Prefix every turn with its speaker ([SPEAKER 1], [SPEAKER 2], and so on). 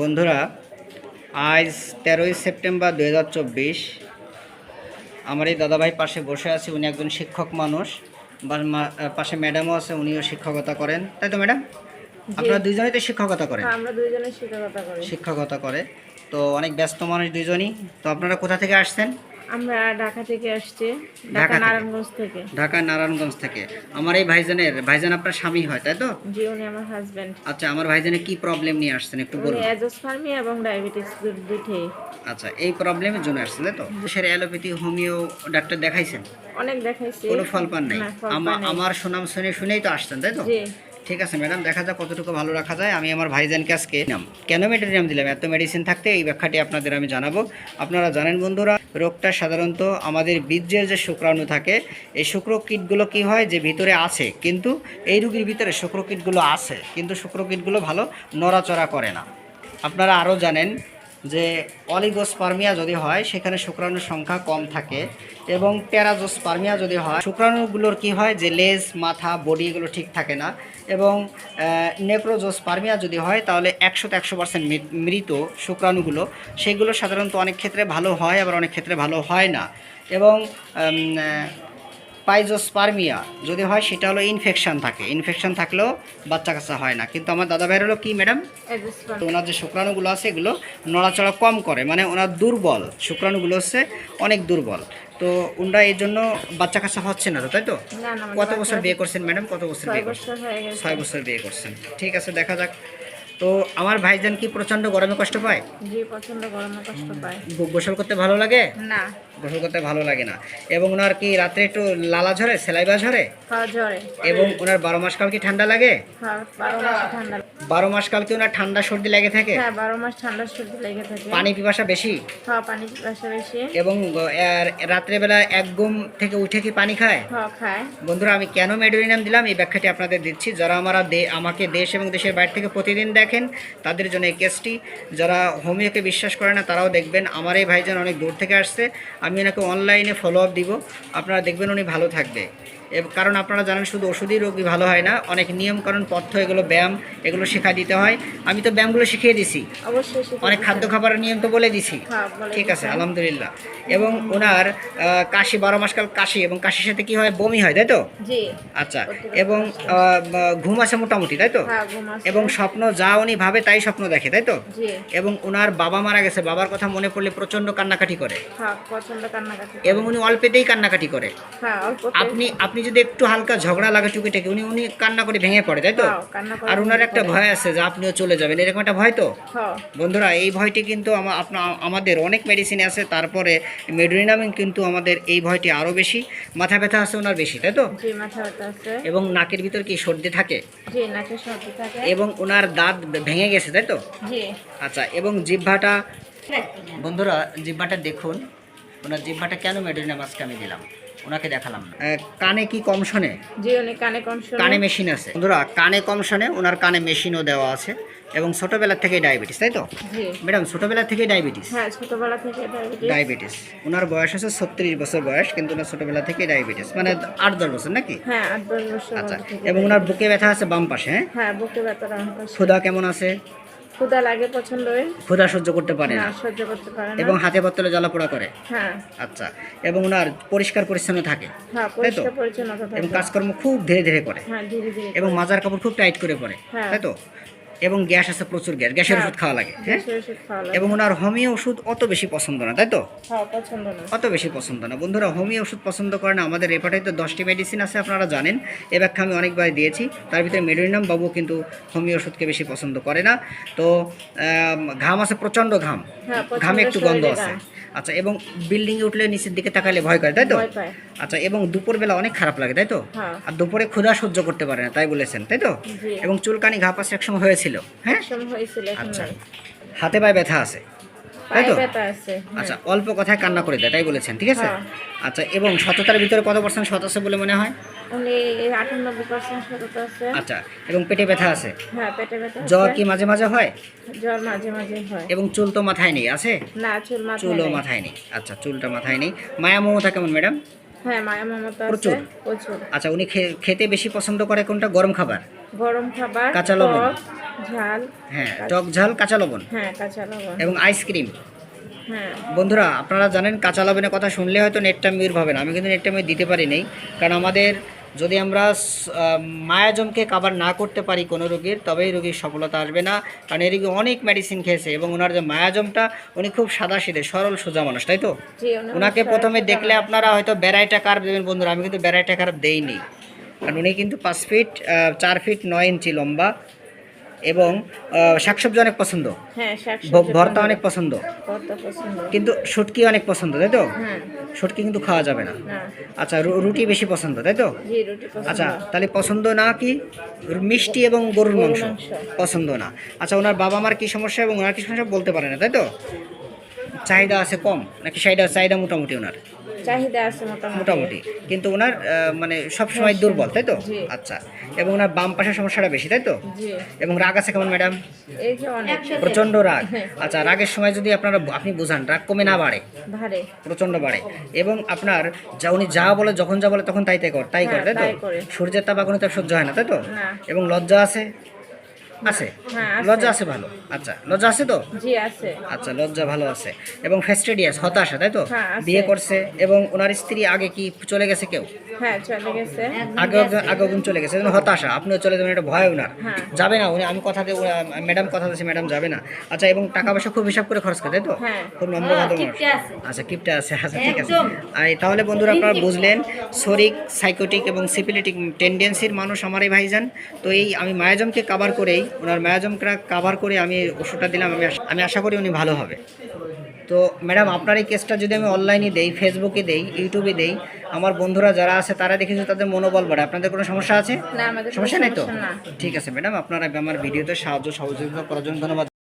[SPEAKER 1] বন্ধুরা আজ তেরোই সেপ্টেম্বর দু হাজার চব্বিশ। আমার এই দাদাভাই পাশে বসে আছে উনি একজন শিক্ষক মানুষ বা পাশে ম্যাডামও আছে উনিও শিক্ষকতা করেন। তাই তো ম্যাডাম? আপনারা দুইজনেই তো শিক্ষকতা করেন?
[SPEAKER 2] হ্যাঁ, আমরা দুইজনে শিক্ষকতা করি।
[SPEAKER 1] শিক্ষকতা করে। তো অনেক ব্যস্ত মানুষ দুইজনই। তো আপনারা কোথা থেকে আসছেন?
[SPEAKER 2] আমরা ঢাকা থেকে আসছি
[SPEAKER 1] ঢাকা
[SPEAKER 2] নারায়ণগঞ্জ থেকে।
[SPEAKER 1] ঢাকা নারায়ণগঞ্জ থেকে। আমার এই ভাইজানের ভাইজান আপনার স্বামী হয় তাই তো?
[SPEAKER 2] জি উনি আমার হাজবেন্ড
[SPEAKER 1] আচ্ছা আমার ভাইজানের কি প্রবলেম নিয়ে আসছেন একটু বলুন।
[SPEAKER 2] এবং ডায়াবেটিস
[SPEAKER 1] আচ্ছা এই প্রবলেমের জন্য আসছেন তাই তো? সেটা অ্যালোপ্যাথি হোমিও ডাক্তার দেখাইছেন?
[SPEAKER 2] অনেক দেখাইছি।
[SPEAKER 1] কোনো ফল পান নাই। আমার সুনাম শুনে শুনেই তো আসছেন তাই তো?
[SPEAKER 2] জি।
[SPEAKER 1] ঠিক আছে ম্যাডাম, দেখা যাক কতটুকু ভালো রাখা যায়। আমি আমার ভাইজানকে আজকে নাম কেন মেটেরিয়াম দিলাম? এত মেডিসিন থাকতে এই ব্যাখ্যাটি আপনাদের আমি জানাব। আপনারা জানেন বন্ধুরা, রোগটা সাধারণত আমাদের বীর্যের যে শুক্রাণু থাকে, এই শুক্র কীটগুলো কি হয়? যে ভিতরে আছে, কিন্তু এই রুগীর ভিতরে শুক্র কীটগুলো আছে, কিন্তু শুক্র কীটগুলো ভালো নড়াচড়া করে না। আপনারা আরও জানেন যে অলিগোস্পার্মিয়া যদি হয়, সেখানে শুক্রাণুর সংখ্যা কম থাকে এবং প্যারাজোস্পার্মিয়া যদি হয়, শুক্রাণুগুলোর কি হয় যে লেজ, মাথা, বডি এগুলো ঠিক থাকে না এবং নেক্রোজোস্পার্মিয়া যদি হয়, তাহলে একশোতে একশো পার্সেন্ট মৃত শুক্রাণুগুলো, সেগুলো সাধারণত অনেক ক্ষেত্রে ভালো হয়, আবার অনেক ক্ষেত্রে ভালো হয় না এবং পাইজোস্পার্মিয়া যদি হয় সেটা হলো ইনফেকশন থাকে। ইনফেকশন থাকলেও বাচ্চা কাচ্চা হয় না। কিন্তু আমার দাদা ভাইয়ের হলো কি ম্যাডাম তো ওনার যে শুক্রাণুগুলো আছে এগুলো নড়াচড়া কম করে। মানে ওনার দুর্বল। শুক্রাণুগুলো হচ্ছে অনেক দুর্বল। তো ওনারা এই জন্য বাচ্চা কাচ্চা হচ্ছে না তো তাই তো?
[SPEAKER 2] না না
[SPEAKER 1] কত বছর বিয়ে করছেন ম্যাডাম কত বছর বিয়ে করছেন? ছয় বছর বিয়ে করছেন। ঠিক আছে দেখা যাক। তো আমার ভাইজান কি প্রচণ্ড গরমে কষ্ট পায়?
[SPEAKER 2] জি পছন্দ গরমে কষ্ট পায়।
[SPEAKER 1] গোসল করতে ভালো লাগে?
[SPEAKER 2] না।
[SPEAKER 1] গোসল করতে ভালো লাগে না। এবং ওনার কি রাত্রে একটু লালা ঝরে সেলাই
[SPEAKER 2] বা ঝরে?
[SPEAKER 1] এবং ওনার বারো মাস কাল কি ঠান্ডা লাগে?
[SPEAKER 2] হ্যাঁ বারো মাস
[SPEAKER 1] কাল কি ওনার ঠান্ডা সর্দি লেগে থাকে?
[SPEAKER 2] হ্যাঁ বারো মাস ঠান্ডা সর্দি লেগে থাকে।
[SPEAKER 1] পানি পিপাসা বেশি?
[SPEAKER 2] খাওয়া পানি পিপাসা বেশি।
[SPEAKER 1] এবং আহ, রাত্রেবেলা এক গুম থেকে উঠে কি পানি খায়?
[SPEAKER 2] খায়।
[SPEAKER 1] বন্ধুরা আমি কেন মেডোরিনাম দিলাম? এই ব্যাখ্যাটি আপনাদের দিচ্ছি। যারা আমরা দে- আমাকে দেশ এবং দেশের বাইরে থেকে প্রতিদিন দেখেন, তাদের জন্য এই কেসটি যারা হোমিওকে বিশ্বাস করে না, তারাও দেখবেন, আমার এই ভাইজান অনেক দূর থেকে আসছে। আমি ওনাকে অনলাইনে ফলো আপ দিব। আপনারা দেখবেন উনি ভালো থাকবে। কারণ আপনারা জানেন শুধু ওষুধই রোগী ভালো হয় না অনেক নিয়ম কারণ পথ্য এগুলো ব্যায়াম এগুলো শেখা দিতে হয়। আমি তো ব্যায়ামগুলো শিখিয়ে দিছি।
[SPEAKER 2] অবশ্যই
[SPEAKER 1] অনেক খাদ্য খাবারের নিয়ম তো বলে দিছি।
[SPEAKER 2] হ্যাঁ,
[SPEAKER 1] ঠিক আছে আলহামদুলিল্লাহ। এবং ওনার কাশি বারো মাসকাল কাশি এবং কাশির সাথে কি হয়? বমি হয় তাই তো? আচ্ছা এবং ঘুম আছে মোটামুটি তাই তো?
[SPEAKER 2] হ্যাঁ।
[SPEAKER 1] এবং স্বপ্ন যা উনি ভাবে তাই স্বপ্ন দেখে তাই তো? এবং ওনার বাবা মারা গেছে বাবার কথা মনে পড়লে কান্নাকাটি করে।
[SPEAKER 2] হ্যাঁ কান্নাকাটি
[SPEAKER 1] এবং উনি অল্পেতেই কান্নাকাটি করে। আপনি আপনি যদি একটু হালকা ঝগড়া লাগে টুকিটাকি উনি উনি কান্না করে ভেঙে পড়ে তাই তো?
[SPEAKER 2] হ্যাঁ,
[SPEAKER 1] আর ওনার একটা ভয় আছে যে আপনিও চলে যাবেন এরকম একটা ভয় তো?
[SPEAKER 2] হ্যাঁ।
[SPEAKER 1] বন্ধুরা এই ভয়টি কিন্তু আমাদের অনেক মেডিসিন আছে তারপরে মেডোরিনামিন কিন্তু আমাদের এই ভয়টি আরও বেশি মাথা ব্যথা আছে ওনার বেশি তাই তো? এবং নাকের ভিতর কি সর্দি থাকে? এবং ওনার দাঁত ভেঙে গেছে তাই তো? আচ্ছা এবং জিহ্বাটা বন্ধুরা জিহ্বাটা দেখুন ওনার জিহ্বাটা কেন মেডোরিনাম আজকে আমি দিলাম? ওনাকে দেখালাম না। কানে কি কম শোনে?
[SPEAKER 2] জি উনি কানে কম শোনে।
[SPEAKER 1] কানে মেশিন আছে। বন্ধুরা কানে কম শোনে ওনার কানে মেশিনও দেওয়া আছে এবং ছোটোবেলা থেকে ডায়াবেটিস তাই তো? ম্যাডাম ছোটোবেলা থেকে ডায়াবেটিস
[SPEAKER 2] হ্যাঁ ছোটবেলা থেকে ডায়াবেটিস
[SPEAKER 1] ডায়াবেটিস ওনার বয়স আছে ছত্রিশ বছর বয়স কিন্তু ওনার ছোটোবেলা থেকে ডায়াবেটিস মানে আট দশ বছর নাকি?
[SPEAKER 2] হ্যাঁ আট দশ বছর
[SPEAKER 1] আচ্ছা এবং ওনার বুকে ব্যথা আছে বাম পাশে হ্যাঁ?
[SPEAKER 2] হ্যাঁ বুকে ব্যথা রাখা পাশে।
[SPEAKER 1] ক্ষুধা কেমন আছে?
[SPEAKER 2] ক্ষুধা লাগে পছন্দ হয়।
[SPEAKER 1] ক্ষুধা সহ্য করতে পারে
[SPEAKER 2] না সহ্য করতে পারে না।
[SPEAKER 1] এবং হাতে পাতলে জ্বালাপোড়া করে।
[SPEAKER 2] হ্যাঁ।
[SPEAKER 1] আচ্ছা। এবং ওনার পরিষ্কার পরিচ্ছন্ন থাকে।
[SPEAKER 2] হ্যাঁ পরিষ্কার পরিচ্ছন্নতা
[SPEAKER 1] এবং কাজকর্ম খুব ধীরে ধীরে করে।
[SPEAKER 2] হ্যাঁ ধীরে ধীরে
[SPEAKER 1] এবং মাজার কাপড় খুব টাইট করে পরে।
[SPEAKER 2] হ্যাঁ।
[SPEAKER 1] তাই তো? এবং গ্যাস আছে প্রচুর গ্যাস গ্যাসের
[SPEAKER 2] হ্যাঁ।
[SPEAKER 1] ওষুধ খাওয়া লাগে হ্যাঁ?
[SPEAKER 2] গ্যাসের ওষুধ খাওয়া লাগে।
[SPEAKER 1] এবং ওনার হোমিও ওষুধ অত বেশি পছন্দ না তাই তো?
[SPEAKER 2] হ্যাঁ
[SPEAKER 1] অত বেশি পছন্দ না। বন্ধুরা হোমিও ওষুধ পছন্দ করে না আমাদের এপাটাই তো দশটি মেডিসিন আছে আপনারা জানেন। এ ব্যাখ্যা আমি অনেকবার দিয়েছি। তার ভিতরে মেডোরিনাম বাবু কিন্তু হোমিও ওষুধকে বেশি পছন্দ করে না। তো ঘাম আছে প্রচণ্ড ঘাম। ঘামে একটু গন্ধ আছে। আচ্ছা এবং বিল্ডিংয়ে উঠলে নিচের দিকে তাকালে ভয় করে তাই তো? আচ্ছা এবং দুপুরবেলা অনেক খারাপ লাগে তাই তো?
[SPEAKER 2] হ্যাঁ।
[SPEAKER 1] আর দুপুরে ক্ষুধা সহ্য করতে পারে না তাই বলেছেন তাই তো? এবং চুলকানি ঘা পাশে একসময় হয়েছিল হ্যাঁ? আচ্ছা। হাতে পায়ে ব্যথা আছে তাই তো?
[SPEAKER 2] হ্যাঁ।
[SPEAKER 1] আচ্ছা অল্প কথায় কান্না করে দেয় তাই বলেছেন ঠিক আছে?
[SPEAKER 2] হ্যাঁ।
[SPEAKER 1] আচ্ছা এবং সততার ভিতরে কত পার্সেন্ট সত আছে বলে মনে হয়? আচ্ছা এবং পেটে ব্যথা আছে?
[SPEAKER 2] পেটে ব্যথা আছে।
[SPEAKER 1] জ্বর কি মাঝে মাঝে হয়?
[SPEAKER 2] জ্বর মাঝে মাঝে হয়।
[SPEAKER 1] এবং চুল তো মাথায় নেই আছে?
[SPEAKER 2] না চুল
[SPEAKER 1] চুলও মাথায় নেই। আচ্ছা চুলটা মাথায় নেই। মায়া মমতা কেমন ম্যাডাম?
[SPEAKER 2] হ্যাঁ মায়া মমতা আছে
[SPEAKER 1] প্রচুর?
[SPEAKER 2] প্রচুর।
[SPEAKER 1] আচ্ছা উনি খেতে বেশি পছন্দ করে কোনটা? গরম খাবার?
[SPEAKER 2] গরম খাবার
[SPEAKER 1] কাঁচা লবণ?
[SPEAKER 2] ঝাল।
[SPEAKER 1] হ্যাঁ টক ঝাল কাঁচা লবণ?
[SPEAKER 2] হ্যাঁ কাঁচা লবণ।
[SPEAKER 1] এবং আইসক্রিম?
[SPEAKER 2] হ্যাঁ।
[SPEAKER 1] বন্ধুরা আপনারা জানেন কাঁচা লবণের কথা শুনলে হয়তো নেটটা মিউর হবে না। আমি কিন্তু নেটটা মিউর দিতে পারি নাই। কারণ আমাদের যদি আমরা মায়াজমকে কাভার না করতে পারি কোনো রোগীর তবেই রোগীর সফলতা আসবে না। কারণ এই রোগী অনেক মেডিসিন খেয়েছে এবং ওনার যে মায়াজমটা উনি খুব সাদা সিধে সরল সোজা মানুষ তাই তো? ওনাকে প্রথমে দেখলে আপনারা হয়তো বেড়াইটা কার্ভ দেবেন বন্ধুরা? আমি কিন্তু বেড়াইটা কার্ভ দেইনি। কারণ উনি কিন্তু পাঁচ ফিট চার ফিট নয় ইঞ্চি লম্বা। এবং শাকসবজি অনেক পছন্দ।
[SPEAKER 2] হ্যাঁ
[SPEAKER 1] ভর্তা অনেক পছন্দ। কিন্তু শুটকি অনেক পছন্দ তাই তো?
[SPEAKER 2] হ্যাঁ।
[SPEAKER 1] শুটকি কিন্তু খাওয়া যাবে না। আচ্ছা রুটি বেশি পছন্দ তাই তো? আচ্ছা তাহলে পছন্দ না কি? মিষ্টি এবং গরুর মাংস।
[SPEAKER 2] মাংস।
[SPEAKER 1] পছন্দ না। আচ্ছা ওনার বাবা মার কি সমস্যা এবং ওনার কি সমস্যা বলতে পারে না তাই তো? চাহিদা আছে কম নাকি চাহিদা চাহিদা মোটামুটি ওনার?
[SPEAKER 2] চাহিদা আছে মোটামুটি।
[SPEAKER 1] মোটামুটি। কিন্তু ওনার মানে সব সময় দুর্বল তাই তো? আচ্ছা। এবং ওনার বাম পাশের সমস্যাটা বেশি তাই তো? এবং রাগ আছে কেমন ম্যাডাম?
[SPEAKER 2] এই যে অনেক।
[SPEAKER 1] প্রচণ্ড রাগ। আচ্ছা রাগের সময় যদি আপনারা আপনি বোঝান রাগ কমে না বাড়ে?
[SPEAKER 2] ভারে
[SPEAKER 1] প্রচণ্ড বাড়ে। এবং আপনার যা উনি যা বলে যখন যা বলে তখন তাই তাই কর তাই করে
[SPEAKER 2] হ্যাঁ,
[SPEAKER 1] তাই তো?
[SPEAKER 2] করে।
[SPEAKER 1] সূর্যের তাপ আগুনে তাপ সহ্য হয় না তাই তো? এবং লজ্জা আছে? আছে?
[SPEAKER 2] হ্যাঁ,
[SPEAKER 1] লজ্জা আছে ভালো। আচ্ছা লজ্জা আছে তো?
[SPEAKER 2] জি আছে।
[SPEAKER 1] আচ্ছা লজ্জা ভালো আছে। এবং ফেস্টেডিয়াস হতাশা তাই তো?
[SPEAKER 2] হ্যাঁ,
[SPEAKER 1] বিয়ে করছে এবং ওনার স্ত্রী আগে কি চলে গেছে কেউ?
[SPEAKER 2] হ্যাঁ চলে গেছে।
[SPEAKER 1] আগে আগে একজন চলে গেছে এবং হতাশা। আপনিও চলে যাবেন এটা ভয় ওনার
[SPEAKER 2] হ্যাঁ।
[SPEAKER 1] যাবে না উনি আমি কথা দিয়ে ম্যাডাম কথা দিয়েছি ম্যাডাম যাবে না। আচ্ছা এবং টাকা পয়সা খুব হিসাব করে খরচ করে তাই তো?
[SPEAKER 2] হ্যাঁ।
[SPEAKER 1] খুব নম্র। আচ্ছা কিপটা আছে আচ্ছা ঠিক আছে। আর তাহলে বন্ধুরা আপনারা বুঝলেন শরিক সাইকোটিক এবং সিপিলিটিক টেন্ডেন্সির মানুষ আমার এই ভাইজান। তো এই আমি মায়াজমকে কাভার করেই ওনার মায়াজমকে কাভার করে আমি ওষুধটা দিলাম আমি আমি আশা করি উনি ভালো হবে। তো ম্যাডাম আপনার এই কেসটা যদি আমি অনলাইনে দেই ফেসবুকে দেই ইউটিউবে দেই আমার বন্ধুরা যারা আছে তারা দেখেছে তাদের মনোবল বাড়ে। আপনাদের কোনো সমস্যা আছে?
[SPEAKER 2] না আমাদের
[SPEAKER 1] সমস্যা নেই তো? ঠিক আছে ম্যাডাম আপনারা আমার ভিডিওতে সাহায্য সহযোগিতা করার জন্য ধন্যবাদ।